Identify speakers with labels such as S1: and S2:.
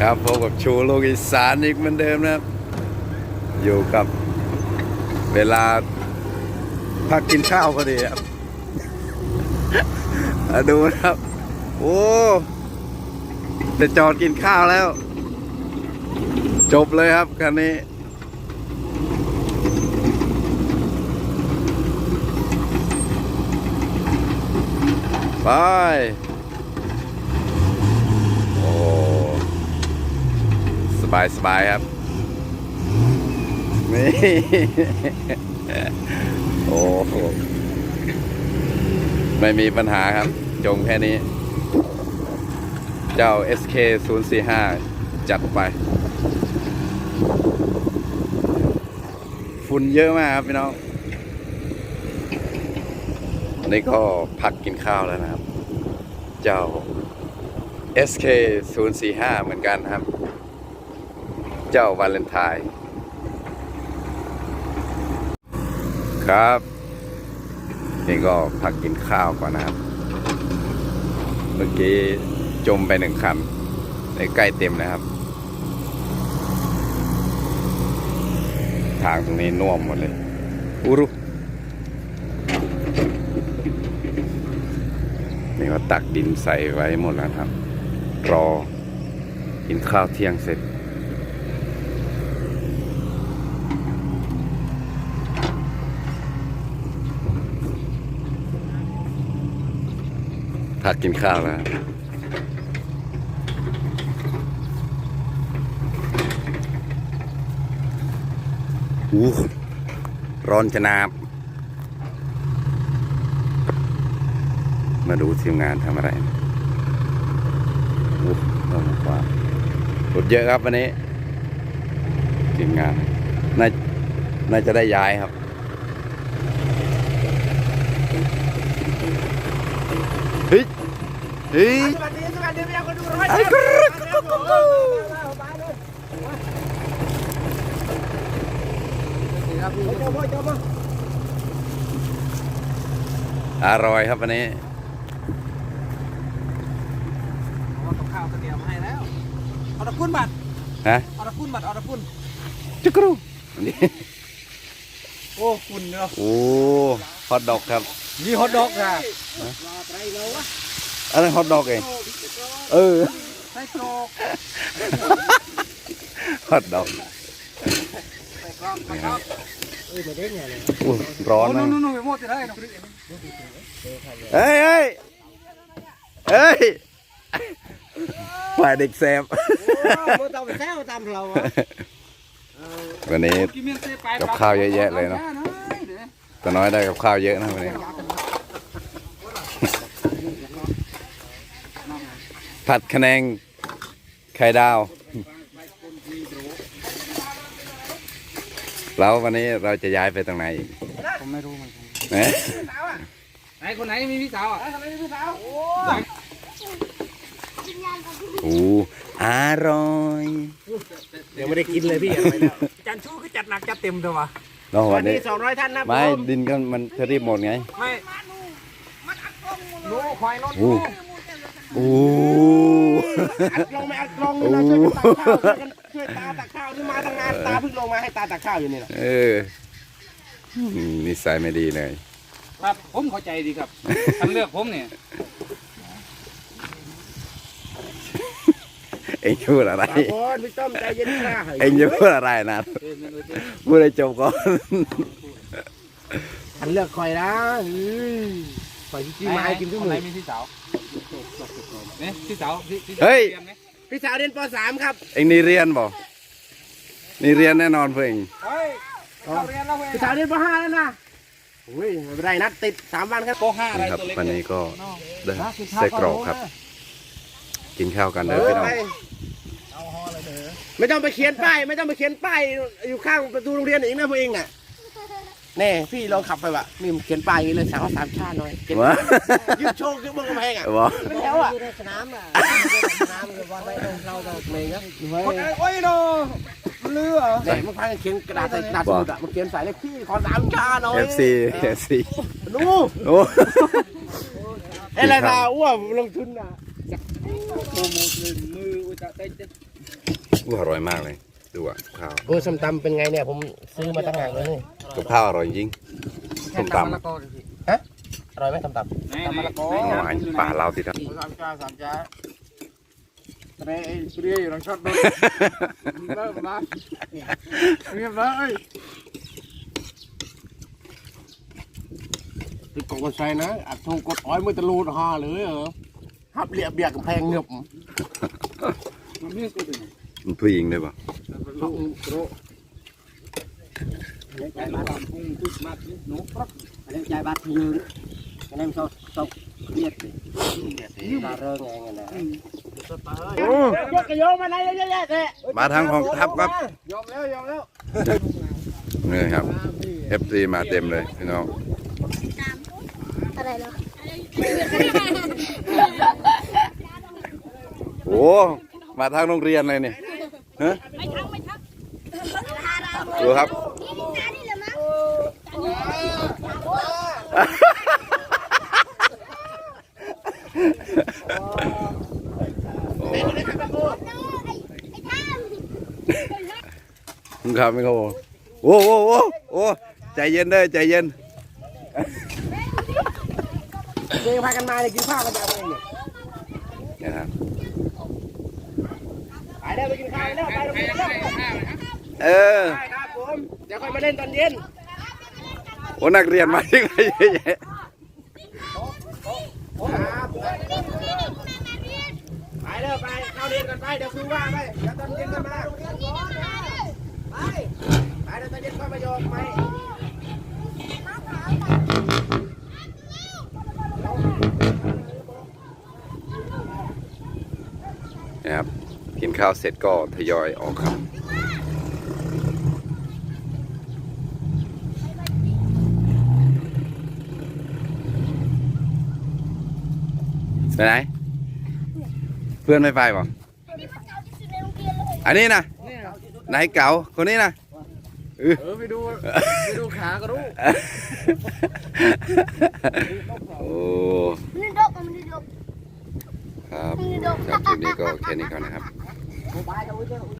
S1: ครับพบกับชูโลกอีสานอีกเหมือนเดิมนะครับ อยู่กับเวลาพักกินข้าวพอดีครับมาดูนะครับ โอ้จะจอดกินข้าวแล้ว จบเลยครับคันนี้ ไป โอ้ ส บายสบายครับ นี่ โอ้โห ไม่มีปัญหาครับ จงแค่นี้ เจ้า SK 0 4 5 จัดไปฝุ่นเยอะมากครับพี่น้องนี่ก็พักกินข้าวแล้วนะครับ เจ้า SK 0 4 5 เหมือนกันครับ เจ้าวาเลนไทน์ครับ นี่ก็พักกินข้าวก่อนนะครับ เมื่อกี้จมไปหนึ่งคันในใกล้เต็มนะครับ ทางตรงนี้น่วมหมดเลยอุรุนี่ก็ตักดินใส่ไว้หมดแล้วครับ รอกินข้าวเที่ยงเสร็จ พักกินข้าวแล้วอู้ร้อนจะนาบ มาดูทีมงานทำอะไรอู้ลงขวารถเยอะครับวันนี้ ทีมงาน น่าน่าจะได้ย้ายครับเฮ้ย เฮ้ย
S2: สวัสดีสวัสดีพี่ยังคนดูร้อย
S1: ไอ้กรึกกรึกกรึกกรึก
S2: ครับพี่เจ้าพ่อเจ้าพ่อ
S1: อร่อยครับวันนี้
S2: เอากับข้าวเตรียมให้แล้วเอาตะพุ่นบัตร
S1: ฮะ
S2: เอาตะพุ่นบัตรเอาตะพุ่น
S1: จุกรูนี่
S2: โอ้คุณเนาะ
S1: โอ้ฮอตดอกครับ
S2: นี่ฮอตดอกค่ะ
S1: อะไรฮอตดอกเองเออ
S2: ไส้กรอก
S1: ฮอตดอก
S2: ไส้กรอกไส้กรอกเอ้ยมาได้ไงเลย
S1: อู้ร้อน
S2: โอ้
S1: นะ
S2: นู่นนู่นไปหมดจะได้เนาะ
S1: เฮ้ยเฮ้ยเฮ้ยฝ่ายเด็กแซม
S2: โอ้ต้องไปแซวตามเราอะ
S1: วันนี้กับข้าวเยอะแยะเลยเนอะตัวน้อยได้กับข้าวเยอะนะวันนี้ ผัดคะแนงไข่ดาว แล้ววันนี้เราจะย้ายไปตรงไหนอีก
S2: ผมไม่รู้เหมือนกัน
S1: เอ๊ะ
S2: ไหนคนไหนมีพี่สาวอะคนไหนมีพี่สาวโอ้
S1: โอ้อร่อย
S2: เดี๋ยวไม่ได้กินเลยพี่จันชูก็จัดหนักจัดเต็มตัววะ
S1: เนาะ
S2: วั
S1: วันน
S2: นี้
S1: นี้
S2: สองร้อยท่านนะ
S1: ไม่ดินก็มันจะรีบหมดไง
S2: ไม่หนูควายนน
S1: โอ้ โอ้
S2: อัดลงไม่อัดลงนี่เราช่วยกันตักข้าวช่วยกันช่วยตาตักข้าวนี่มาตั้งนานตาเพิ่งลงมาให้ตาตักข้าวอยู่นี่แหละ
S1: เอออืมนิสัยไม่ดีเลย
S3: ครับผมเข้าใจดีครับท่านเลือกผมเนี่ย
S1: เอ็งพูดอะไร
S2: ตาก่อนพี่ต้อมใจเย็นนะ
S1: เอ็งจะพูดอะไรนะพูดให้จบก่อน
S2: ฉันเลือกคอยนะอืมคอยที่มาให้กินทุก
S3: คน
S2: มื้
S3: ไหน
S2: อ
S3: มีพี่สาว เนี่ยพี่สาวพี่พี่สาว
S1: เฮ้ย
S3: รีนไหม
S2: พี่สาวเรียนป .3 ครับ
S1: เอ็งนี่เรียนบ่นี่เรียนแน่นอนเพื่อนเอง
S3: เฮ้ยเข้าเรียนแล้วเว้ย
S2: พี่สาวเรียนป .5 แล้วนะโอ้ยไม่เป็นไรนัดติดสามวันครับ
S3: โปห้าอะไร
S1: นี่ครับ
S3: ตัวเล็ก
S1: วัน
S3: เนี่ย
S1: นี้ก็ได้ไส้กรอกครับ กินข้าวกัน
S2: เอ
S1: เด้อ
S2: อ
S1: พี่น้อง
S2: ไปไม่ต้องไปเขียนป้ายไม่ต้องไปเขียนป้ายอยู่ข้างประตูโรงเรียนอีกนะพวกเองน่ะ แน่พี่ลองขับไปวะนี่มันเขียนป้ายอย่างนี้เลยสาวสามชาติหน่อยเขียน
S1: วะ
S2: ยืดโชว์ขึ้นบนกำแพงอะ
S1: บ่
S2: เป็นแถวอะสนามอะสนามคือวันไปตรงเราตรงเมย์ครับโอ้ยโนเลือเด็กมันพากันเขียนกระดาษใส่กระดาษสมุดอะมันเขียนใส่เลขที่ขอสามชาหน่อย
S1: เอฟซีเอฟซี
S2: ดู
S1: โอ้
S2: ไอ้ไรตาอ้วนลงทุนอะ
S3: โปรโมทเลยมืออุจจาระเต้น
S1: อู้อร่อยมากเลย ดูอะข้าว
S2: โอ้ยส้มตำเป็นไงเนี่ยผมซื้อมาตั้งหากเลยนี่
S1: กับข้าวอร่อยจริงส้มตำ
S3: มะละกอเลยพี่
S2: อร่อยไหมส้มต
S3: ตำมะละกอ
S1: อ๋ออันป่าเราติดอะ
S3: สามจ้าสามจ้าทำไมไอ้เปรี้ยอยู่หลังช็อตโดนเลิกมาเรียบร้อยำ
S2: ติดกองกันใส่นะอัดทงกดอ้อยมือตะลูดห่าเลยเหรอหับเรียบเบียกกำแพงเงือบ
S3: มันมีกูถึง
S1: มันผู้หญิงด้วยป่ะ
S3: ลูกโตไอ้ลูกกุ้งตึกมากหนูครับ
S2: อันนี้ใจบาดยืนอันนี้มันชอบชอบเบียดตาเริงไงนะยกกระโยงมาไหนเยอะแยะแท้
S1: มาทางของทัพครับ
S3: ยอมแล้วยอมแล้ว
S1: นี่ครับ FC มาเต็มเลยพี่น้อง
S4: อะไรเหรอ
S1: โอ้มาทางโรงเรียนเลยเนี่ยฮะ
S4: ไม่ทักไม่ทัก
S1: ดูครับ
S4: นี่นี่งานนี่เหรอมั้ง
S1: โอ้
S4: ไอ้ไอ้ท่าม
S1: คุณครับไม่เขาบอกโอ้โอ้โอ้โอ้ใจเย็นเด้อใจเย็น
S2: เจ๊พากันมาเลยกินข้าวกันจะเอาเองเนี่ย
S1: นะครับ
S2: ไปได้ไปกินข้าวแล้วไปโรงเรียนแล้ว
S1: เออ
S2: ได้ครับผม เดี๋ยวค่อยมาเล่นตอนเย็น
S1: โอ้นักเรียนมาที่ไหนเยอะแยะ
S2: ครับไปเด้อไปเข้าเรียนกันไป เดี๋ยวครูว่าไป เดี๋ยวตอนเย็นกันมาไป ไปเดี๋ยวตอนเย็นค่อยมาโยกไป
S1: นะครับกินข้าวเสร็จก็ทยอยออกครับ ไปไหน เพื่อนไม่ไปบ่อันนี้นะไหนเก๋าคนนี้นะเออ
S3: เออไปดูไปดูขาก็รู้
S1: โอ้
S4: มันดกมันดก
S1: ครับจากคลิปนี้ก็แค่นี้ก่อนนะครับ